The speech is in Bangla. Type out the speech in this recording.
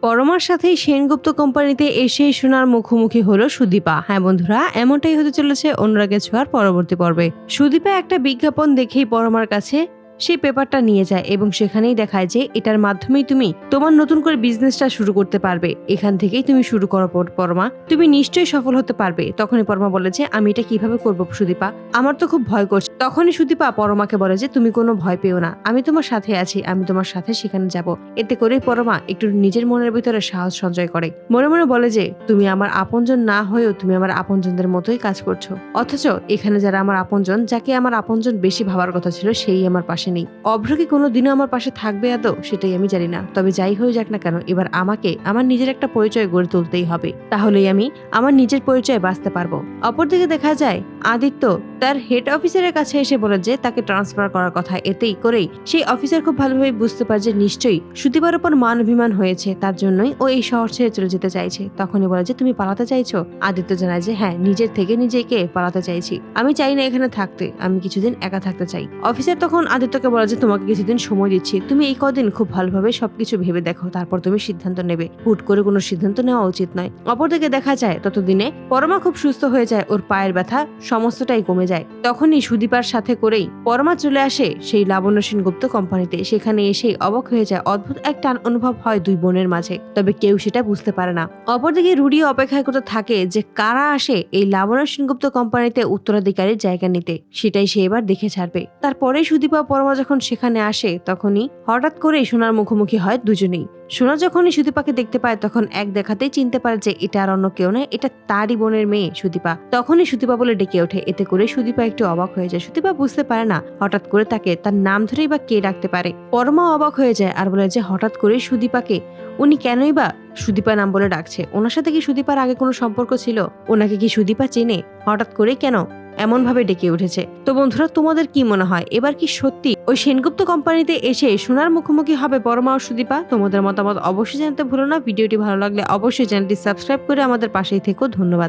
পরমার সাথেই সেনগুপ্ত কোম্পানিতে এসে সোনার মুখোমুখি হলো সুদীপা। হ্যাঁ বন্ধুরা, এমনটাই হতে চলেছে অনুরাগে ছোঁয়ার পরবর্তী পর্বে। সুদীপা একটা বিজ্ঞাপন দেখেই পরমার কাছে সেই পেপারটা নিয়ে যায় এবং সেখানেই দেখায় যে এটার মাধ্যমেই তুমি তোমার নতুন করে বিজনেসটা শুরু করতে পারবে। এখান থেকেই তুমি শুরু করো পর- পরমা। তুমি নিশ্চয়ই সফল হতে পারবে। তখনই পরমা বলে যে, আমি এটা কীভাবে করব সুদীপা? আমার তো খুব ভয় করছে। তখনই সুদীপা পরমাকে বলে যে, তুমি কোনো ভয় পেও না। আমি তোমার সাথে আছি। আমি তোমার সাথে সেখানে যাব। এতে করে পরমা একটু নিজের মনের ভিতরে সাহস সঞ্চয় করে। মনে মনে বলে যে, তুমি আমার আপনজন না হয়েও তুমি আমার আপনজনদের মতোই কাজ করছ। অথচ এখানে যারা আমার আপনজন, যাকে আমার আপনজন বেশি ভাবার কথা ছিল, সেই আমার পাশে নেই। অভ্র কি কোনো দিনও আমার পাশে থাকবে আদৌ? সেটাই আমি জানি না। তবে যাই হয়ে যাক না কেন, এবার আমাকে আমার নিজের একটা পরিচয় গড়ে তুলতেই হবে। তাহলেই আমি আমার নিজের পরিচয় বাঁচতে পারব। অপরদিকে দেখা যায় আদিত্য তার হেড অফিসারের কাছে এসে বলে যে তাকে ট্রান্সফার করার কথা। এতেই করেই সেই অফিসার খুব ভালোভাবে বুঝতে পারে যে নিশ্চয়ই সুতিবার উপর মান অভিমান হয়েছে, তার জন্যই ও এই শহর ছেড়ে চলে যেতে চাইছে। তখনই বলে যে, তুমি পালাতে চাইছো? আদিত্য জানায় যে হ্যাঁ নিজের থেকে নিজেকে পালাতে চাইছি। আমি চাই না এখানে থাকতে, আমি কিছুদিন একা থাকতে চাই। অফিসার তখন আদিত্যকে বলে যে, তোমাকে কিছুদিন সময় দিচ্ছি। তুমি এই কদিন খুব ভালোভাবে সবকিছু ভেবে দেখো, তারপর তুমি সিদ্ধান্ত নেবে। হুট করে কোনো সিদ্ধান্ত নেওয়া উচিত নয়। অপরদিকে দেখা যায়, ততদিনে পরমা খুব সুস্থ হয়ে যায়, ওর পায়ের ব্যথা সমস্তটাই কমে যায়। তখনই সুদীপার সাথে করেই পরমা চলে আসে সেই লাবণ্য সেনগুপ্ত কোম্পানিতে। সেখানে এসেই অবাক হয়ে যায়, অদ্ভুত এক টান অনুভব হয় দুই বোনের মাঝে। তবে কেউ সেটা বুঝতে পারে না। অপরদিকে রুডিও অপেক্ষা করতে থাকে যে কারা আসে এই লাবণ্য সেনগুপ্ত কোম্পানিতে উত্তরাধিকারের জায়গা নিতে। সেটাই সে এবার দেখে ছাড়বে। তারপরে সুদীপা পরমা যখন সেখানে আসে, তখনই হঠাৎ করেই সোনার মুখোমুখি হয় দুজনেই। সোনা যখনই সুদীপাকে দেখতে পায়, তখন এক দেখাতেই চিনতে পারে যে এটা আর অন্য কেউ নয়, এটা তারই বোনের মেয়ে সুদীপা। তখনই সুদীপা বলে ডেকে ওঠে, এতে করে সুদীপা একটু অবাক হয়ে যায়। সুদীপা বুঝতে পারে না, হঠাৎ করে তাকে তার নাম ধরেই বা কে ডাকতে পারে। পরমা অবাক হয়ে যায় আর বলে যে হঠাৎ করে সুদীপাকে, উনি কেনই বা সুদীপা নাম বলে ডাকছে? ওনার সাথে কি সুদীপার আগে কোনো সম্পর্ক ছিল? ওনাকে কি সুদীপা চেনে? হঠাৎ করে কেন? এমন ভাবে ডেকে উঠেছে। তো বন্ধুরা, তোমাদের কি মনে হয়? এবার কি সত্যি ওই সেনগুপ্ত কোম্পানিতে এসে সোনার মুখোমুখি হবে পরমা ও সুদীপা তোমাদের মতামত অবশ্যই জানতে ভুলো না। ভিডিওটি ভালো লাগলে অবশ্যই চ্যানেলটি সাবস্ক্রাইব করে আমাদের পাশেই থেকো। ধন্যবাদ।